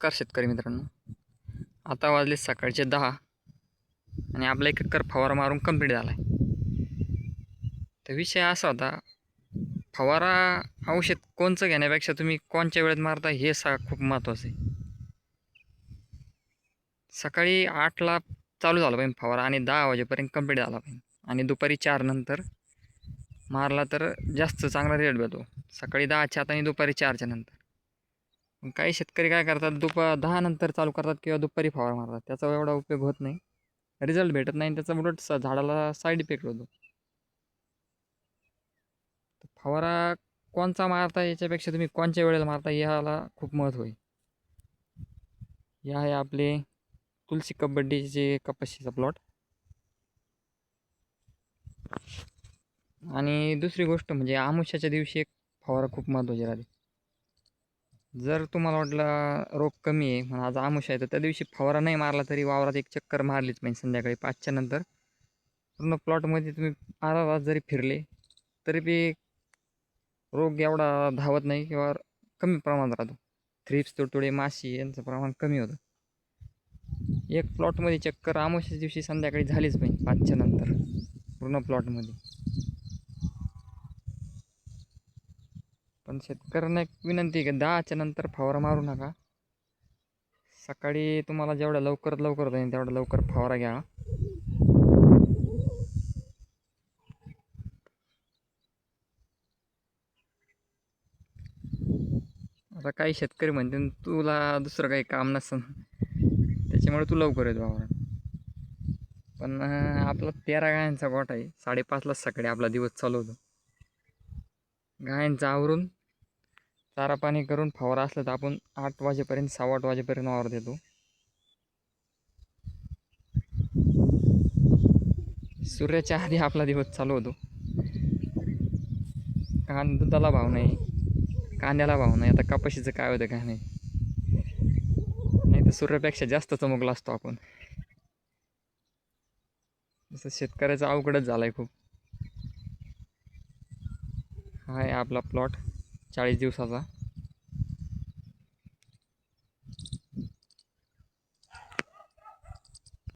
नमस्कार शेतकरी मित्रांनो. आता वाजले सकाळचे दहा आणि आपला एक एकर फवारा मारून कंप्लीट झाला आहे तर विषय असा होता फवारा औषध कोणचं घेण्यापेक्षा तुम्ही कोणच्या वेळेत मारता हे सा खूप महत्त्वाचं आहे. सकाळी आठला चालू झाला पाहिजे फवारा आणि दहा वाजेपर्यंत कंप्लीट झाला पाहिजे. आणि दुपारी चार नंतर मारला तर जास्त चांगला रेट भेटतो. सकाळी दहाच्या आत आणि दुपारी चारच्या नंतर. काही शेतकरी काय करतात दुपा दहा नंतर चालू करतात किंवा दुपारी फवारा मारतात. त्याचा एवढा उपयोग होत नाही. रिझल्ट भेटत नाही आणि त्याचा उलट झाडाला साईड इफेक्ट होतो. तर फवारा कोणचा मारता याच्यापेक्षा तुम्ही कोणच्या वेळेला मारता याला खूप महत्त्व आहे. या आहे आपले तुलसी कबड्डीचे कपाशीचा प्लॉट. आणि दुसरी गोष्ट म्हणजे आमुष्याच्या दिवशी एक फवारा खूप महत्त्वाची राहते. जर तुम्हाला वाटलं रोग कमी आहे म्हणून आज आमुष आहे तर त्या दिवशी फवारा नाही मारला तरी वावरात एक चक्कर मारलीच पाहिजे संध्याकाळी पाचच्या नंतर. पूर्ण प्लॉटमध्ये तुम्ही आधा तास जरी फिरले तरी बी रोग एवढा धावत नाही किंवा कमी प्रमाणात राहतो. थ्रिप्स तुडतुडे माशी यांचं प्रमाण कमी होतं. एक प्लॉटमध्ये चक्कर आमुष्याच्या दिवशी संध्याकाळी झालीच पाहिजे पाचच्या नंतर. पूर्ण प्लॉटमध्ये. पण शेतकऱ्यांना एक विनंती आहे की दहाच्या नंतर फवारा मारू नका. सकाळी तुम्हाला जेवढ्या लवकरात लवकर जाईल तेवढा लवकर फवारा घ्या. आता काही शेतकरी म्हणते तुला दुसरं काही काम नसन त्याच्यामुळे तू लवकर येतो वावरात. पण आपला तेरा गायांचा गोठा आहे. साडेपाचलाच सकाळी आपला दिवस चालवतो गायांचा आवरून चारा पाणी करून फवारा असलं तर आपण आठ वाजेपर्यंत सहा आठ वाजेपर्यंत वावर देतो. सूर्याच्या आधी आपला दिवस चालू होतो. कांद दुधाला भाव नाही. कांद्याला भाव नाही. आता कपाशीचं काय होतं काय नाही. नाही तर सूर्यापेक्षा जास्त चमकला असतो आपण. जसं शेतकऱ्याचा अवघडच झाला आहे खूप. हा आहे आपला प्लॉट चाळीस दिवसाचा.